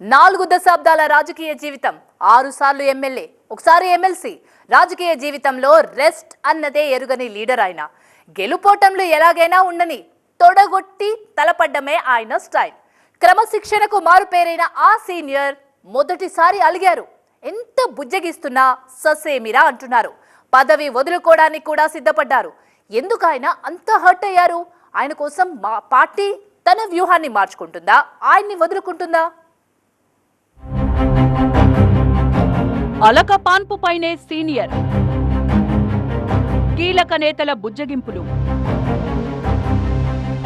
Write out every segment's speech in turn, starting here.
నాలుగు దశాబ్దాల రాజకీయ జీవితం. ఆరు సార్లు ఎమ్మెల్యే ఒకసారి ఎమ్మెల్సీ. రాజకీయ జీవితంలో రెస్ట్ అన్నదే ఎరుగని లీడర్ ఆయన. గెలుపోటంలో ఎలాగైనా ఉండని తొడగొట్టి తలపడ్డమే ఆయన స్టైల్. క్రమశిక్షణకు మారుపేరైన ఆ సీనియర్ మొదటిసారి అలిగారు. ఎంత బుజ్జగిస్తున్నా ససేమిరా అంటున్నారు. పదవి వదులుకోవడానికి కూడా సిద్ధపడ్డారు. ఎందుకు ఆయన అంత హర్ట్ అయ్యారు? ఆయన కోసం మా పార్టీ తన వ్యూహాన్ని మార్చుకుంటుందా? ఆయన్ని వదులుకుంటుందా? అలక పాన్పుపైనే సీనియర్. కీలక నేతల బుజ్జగింపులు.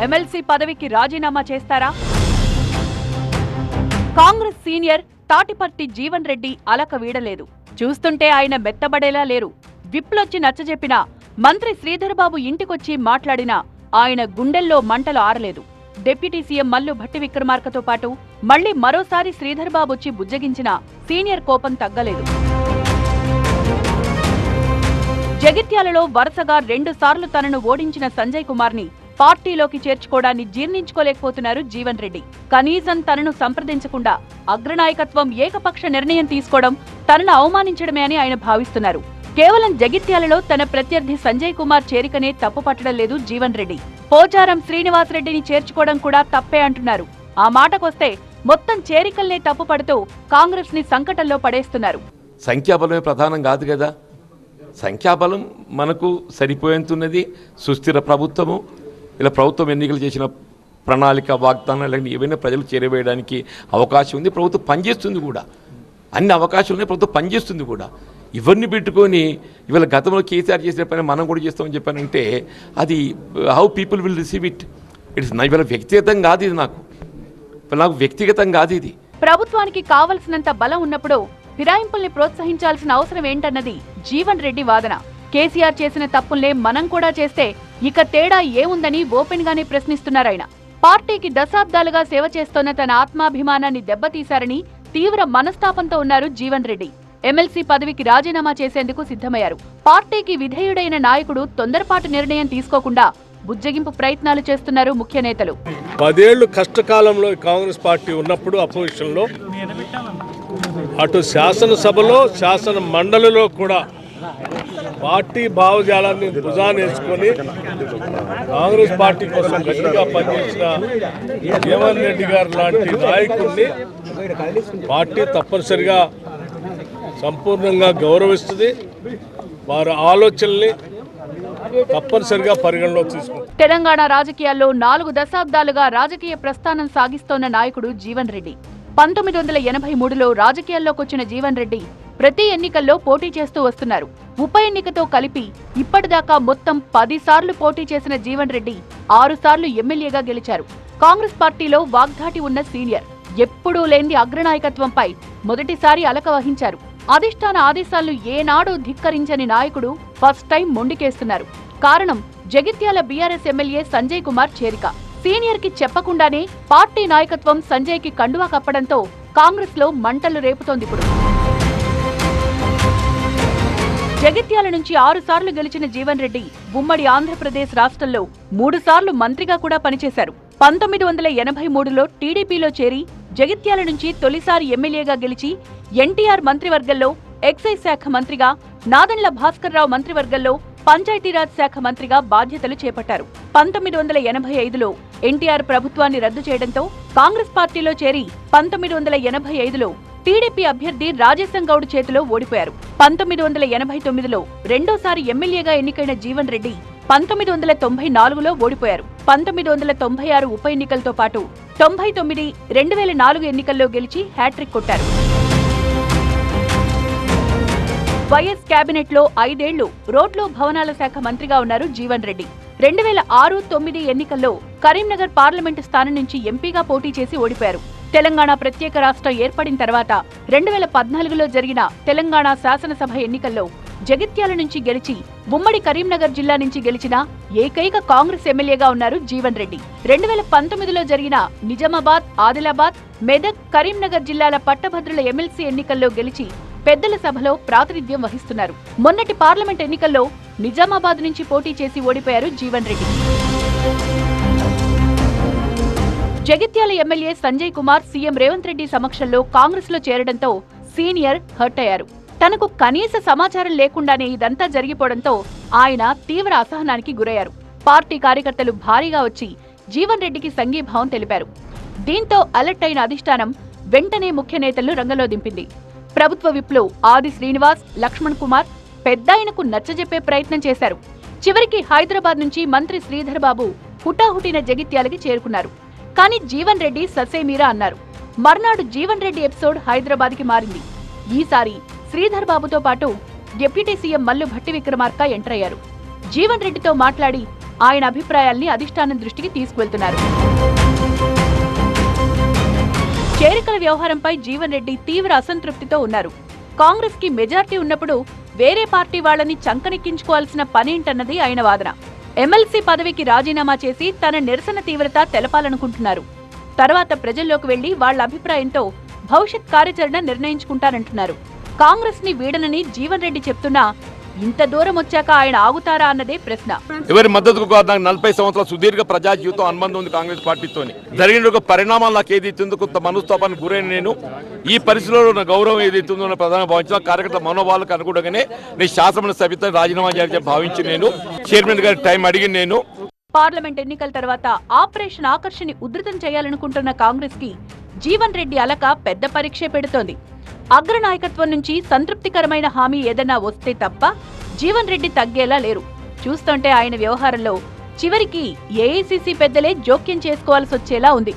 ఎమ్మెల్సీ పదవికి రాజీనామా చేస్తారా? కాంగ్రెస్ సీనియర్ తాటిపర్తి జీవన్ రెడ్డి అలక వీడలేదు. చూస్తుంటే ఆయన మెత్తబడేలా లేరు. విప్లొచ్చి నచ్చజెప్పిన మంత్రి శ్రీధర్బాబు ఇంటికొచ్చి మాట్లాడినా ఆయన గుండెల్లో మంటలు ఆరలేదు. డిప్యూటీ సీఎం మల్లు భట్టి విక్రమార్కతో పాటు మళ్ళీ మరోసారి శ్రీధర్బాబు వచ్చి బుజ్జగించిన సీనియర్ కోపం తగ్గలేదు. జగిత్యాలలో వరుసగా రెండు సార్లు తనను ఓడించిన సంజయ్ కుమార్ని పార్టీలోకి చేర్చుకోవడాన్ని జీర్ణించుకోలేకపోతున్నారు జీవన్ రెడ్డి. కనీసం తనను సంప్రదించకుండా అగ్రనాయకత్వం ఏకపక్ష నిర్ణయం తీసుకోవడం తనను అవమానించడమే అని ఆయన భావిస్తున్నారు. కేవలం జగిత్యాలలో తన ప్రత్యర్థి సంజయ్ కుమార్ చేరికనే తప్పు పట్టడం లేదు జీవన్ రెడ్డి. పోచారం శ్రీనివాస్ రెడ్డిని చేర్చుకోవడం కూడా తప్పే అంటున్నారు. ఆ మాటకొస్తే మొత్తం చేరికల్నే తప్పు పడుతూ కాంగ్రెస్ని సంకటంలో పడేస్తున్నారు. సంఖ్యాబలమే ప్రధానం కాదు కదా? సంఖ్యాబలం మనకు సరిపోయేంతున్నది సుస్థిర ప్రభుత్వము. ఇలా ప్రభుత్వం ఎన్నికలు చేసిన ప్రణాళిక వాగ్దానాలు అన్నీ ఏవైనా ప్రజలు చేరవేయడానికి అవకాశం ఉంది. ప్రభుత్వం పనిచేస్తుంది కూడా. అన్ని అవకాశాలు ఉన్నాయి ప్రభుత్వం పనిచేస్తుంది కూడా. ఇవన్నీ పెట్టుకొని ఇవాళ గతంలో కేసీఆర్ చేసిన పని మనం కూడా చేస్తామని చెప్పానంటే అది how people will receive it it's నా ఇవాళ వ్యక్తిగతం కాదు ఇది నాకు. నాకు వ్యక్తిగతం కాదు ఇది. ప్రభుత్వానికి కావలసినంత బలం ఉన్నప్పుడు ఫిరాయింపుల్ని ప్రోత్సహించాల్సిన అవసరం ఏంటన్నది జీవన్ రెడ్డి వాదన. కేసీఆర్ చేసిన తప్పులే మనం కూడా చేస్తే ఇక తేడా ఏముందని ఓపెన్ గానే ప్రశ్నిస్తున్నారాయన. పార్టీకి దశాబ్దాలుగా సేవ చేస్తోన్న తన ఆత్మాభిమానాన్ని దెబ్బతీశారని తీవ్ర మనస్తాపంతో ఉన్నారు జీవన్ రెడ్డి. ఎమ్మెల్సీ పదవికి రాజీనామా చేసేందుకు సిద్ధమయ్యారు. పార్టీకి విధేయుడైన నాయకుడు తొందరపాటు నిర్ణయం తీసుకోకుండా బుజ్జగింపు ప్రయత్నాలు చేస్తున్నారు ముఖ్య నేతలు. పదేళ్ళు కష్టకాలంలో కాంగ్రెస్ పార్టీ ఉన్నప్పుడు అపోజిషన్లో అటు శాసనసభలో శాసన మండలిలో కూడా పార్టీ భావజాలాన్ని భుజాన్ని వేసుకొని కాంగ్రెస్ పార్టీ కోసం గట్టిగా పనిచేసిన జీవన్ రెడ్డి గారు లాంటి నాయకుడిని పార్టీ తప్పనిసరిగా సంపూర్ణంగా గౌరవిస్తుంది. వారి ఆలోచనల్ని తప్పనిసరిగా పరిగణలోకి తీసుకుంటుంది. తెలంగాణ రాజకీయాల్లో నాలుగు దశాబ్దాలుగా రాజకీయ ప్రస్థానం సాగిస్తోన్న నాయకుడు జీవన్ రెడ్డి. పంతొమ్మిది వందల ఎనభై మూడులో రాజకీయాల్లోకొచ్చిన జీవన్ రెడ్డి ప్రతి ఎన్నికల్లో పోటీ చేస్తూ వస్తున్నారు. ఉప ఎన్నికతో కలిపి ఇప్పటిదాకా మొత్తం పదిసార్లు పోటీ చేసిన జీవన్ రెడ్డి ఆరుసార్లు ఎమ్మెల్యేగా గెలిచారు. కాంగ్రెస్ పార్టీలో వాగ్దాటి ఉన్న సీనియర్ ఎప్పుడూ లేని అగ్రనాయకత్వంపై మొదటిసారి అలక వహించారు. అధిష్టాన ఆదేశాలను ఏనాడూ ధిక్కరించని నాయకుడు ఫస్ట్ టైం మొండికేస్తున్నారు. కారణం జగిత్యాల బీఆర్ఎస్ ఎమ్మెల్యే సంజయ్ కుమార్ చేరిక. సీనియర్కి చెప్పకుండానే పార్టీ నాయకత్వం సంజయ్కి కండువా కప్పడంతో కాంగ్రెస్లో మంటలు రేపుతోంది ఇప్పుడు. జగిత్యాల నుంచి ఆరు సార్లు గెలిచిన జీవన్ రెడ్డి ఉమ్మడి ఆంధ్రప్రదేశ్ రాష్ట్రంలో మూడు సార్లు మంత్రిగా కూడా పనిచేశారు. పంతొమ్మిది వందల ఎనభై మూడులో టీడీపీలో చేరి జగిత్యాల నుంచి తొలిసారి ఎమ్మెల్యేగా గెలిచి ఎన్టీఆర్ మంత్రివర్గంలో ఎక్సైజ్ శాఖ మంత్రిగా నాదన్ల భాస్కర్రావు మంత్రివర్గంలో పంచాయతీరాజ్ శాఖ మంత్రిగా బాధ్యతలు చేపట్టారు. పంతొమ్మిది వందల ఎనభై ఐదులో ఎన్టీఆర్ ప్రభుత్వాన్ని రద్దు చేయడంతో కాంగ్రెస్ పార్టీలో చేరి పంతొమ్మిది వందల ఎనభై ఐదులో టీడీపీ అభ్యర్థి రాజేశం గౌడ్ చేతిలో ఓడిపోయారు. పంతొమ్మిది వందల ఎనభై తొమ్మిదిలో రెండోసారి ఎమ్మెల్యేగా ఎన్నికైన జీవన్ రెడ్డి పంతొమ్మిది వందల తొంభై నాలుగులో ఓడిపోయారు. పంతొమ్మిది వందల తొంభై ఆరు ఉప ఎన్నికలతో పాటు తొంభై తొమ్మిది రెండు వేల నాలుగు ఎన్నికల్లో గెలిచి హ్యాట్రిక్ కొట్టారు. వైఎస్ కేబినెట్లో ఐదేళ్ళు రోడ్లు భవనాల శాఖ మంత్రిగా ఉన్నారు జీవన్ రెడ్డి. రెండు వేల ఆరు తొమ్మిది ఎన్నికల్లో కరీంనగర్ పార్లమెంటు స్థానం నుంచి ఎంపీగా పోటీ చేసి ఓడిపోయారు. తెలంగాణ ప్రత్యేక రాష్ట్రం ఏర్పడిన తర్వాత రెండు వేల పద్నాలుగులో జరిగిన తెలంగాణ శాసనసభ ఎన్నికల్లో జగిత్యాల నుంచి గెలిచి ఉమ్మడి కరీంనగర్ జిల్లా నుంచి గెలిచిన ఏకైక కాంగ్రెస్ ఎమ్మెల్యేగా ఉన్నారు జీవన్ రెడ్డి. రెండు వేల పంతొమ్మిదిలో జరిగిన నిజామాబాద్ ఆదిలాబాద్ మెదక్ కరీంనగర్ జిల్లాల పట్టభద్రుల ఎమ్మెల్సీ ఎన్నికల్లో గెలిచి పెద్దల సభలో ప్రాతినిధ్యం వహిస్తున్నారు. మొన్నటి పార్లమెంట్ ఎన్నికల్లో నిజామాబాద్ నుంచి పోటీ చేసి ఓడిపోయారు జీవన్ రెడ్డి. జగిత్యాల ఎమ్మెల్యే సంజయ్ కుమార్ సీఎం రేవంత్ రెడ్డి సమక్షంలో కాంగ్రెస్లో చేరడంతో సీనియర్ హర్ట్ అయ్యారు. తనకు కనీస సమాచారం లేకుండానే ఇదంతా జరిగిపోవడంతో ఆయన తీవ్ర అసహనానికి గురయ్యారు. పార్టీ కార్యకర్తలు భారీగా వచ్చి జీవన్ రెడ్డికి సంఘీభావం తెలిపారు. దీంతో అలర్ట్ అయిన అధిష్టానం వెంటనే ముఖ్య నేతలను రంగంలో దింపింది. ప్రభుత్వ విప్లు ఆది శ్రీనివాస్ లక్ష్మణ్ కుమార్ పెద్దాయనకు నచ్చజెప్పే ప్రయత్నం చేశారు. చివరికి హైదరాబాద్ నుంచి మంత్రి శ్రీధర్ బాబు హుటాహుటిన జగిత్యాలకి చేరుకున్నారు. కానీ జీవన్ రెడ్డి ససేమీరా అన్నారు. మర్నాడు జీవన్ రెడ్డి ఎపిసోడ్ హైదరాబాద్కి మారింది. ఈసారి శ్రీధర్ బాబుతో పాటు deputy CM Mallu Bhatti Vikramarka enter అయ్యారు. జీవన్ రెడ్డితో మాట్లాడి ఆయన అభిప్రాయాల్ని అధిష్టానం దృష్టికి తీసుకువెళ్తున్నారు. చేరికల వ్యవహారంపై జీవన్ రెడ్డి తీవ్ర అసంతృప్తితో ఉన్నారు. కాంగ్రెస్కి మెజార్టీ ఉన్నప్పుడు వేరే పార్టీ వాళ్ళని చంకనెక్కించుకోవాల్సిన పనేంటన్నది ఆయన వాదన. ఎమ్మెల్సీ పదవికి రాజీనామా చేసి తన నిరసన తీవ్రత తెలపాలనుకుంటున్నారు. తర్వాత ప్రజల్లోకి వెళ్ళి వాళ్ళ అభిప్రాయంతో భవిష్యత్ కార్యాచరణ నిర్ణయించుకుంటారంటున్నారు కాంగ్రెస్ని వీడనని జీవన్ రెడ్డి చెప్తున్నా ఇంత దూరం వచ్చాక ఆయన ఆగుతారా అన్నదే ప్రశ్న. ఎవరి మద్దతుకు కాదు నాకు నలభై సంవత్సరాల సుదీర్ఘ ప్రజా జీవితం అనుబంధం ఉంది కాంగ్రెస్ పార్టీతో జరిగిన ఒక పరిణామాలు నాకు ఏది ఇస్తుందో కొంత మనస్తాపానికి గురైన నేను ఈ పరిస్థితిలో నా గౌరవం ఏది ఇస్తుందో నా ప్రధాన భావించిన కార్యకర్త మనోభావాలకు అనుగుణంగానే నేను శాసన సభ్యత రాజీనామా చేయాలని భావించి నేను చైర్మన్ గారి టైం అడిగి నేను. పార్లమెంట్ ఎన్నికల తర్వాత ఆపరేషన్ ఆకర్షని ఉధృతం చేయాలనుకుంటున్న కాంగ్రెస్కి జీవన్ రెడ్డి అలక పెద్ద పరీక్ష పెడుతోంది. అగ్రనాయకత్వం నుంచి సంతృప్తికరమైన హామీ ఏదైనా వస్తే తప్ప జీవన్ రెడ్డి తగ్గేలా లేరు. చూస్తుంటే ఆయన వ్యవహారంలో చివరికి ఏఐసీసీ పెద్దలే జోక్యం చేసుకోవాల్సి వచ్చేలా ఉంది.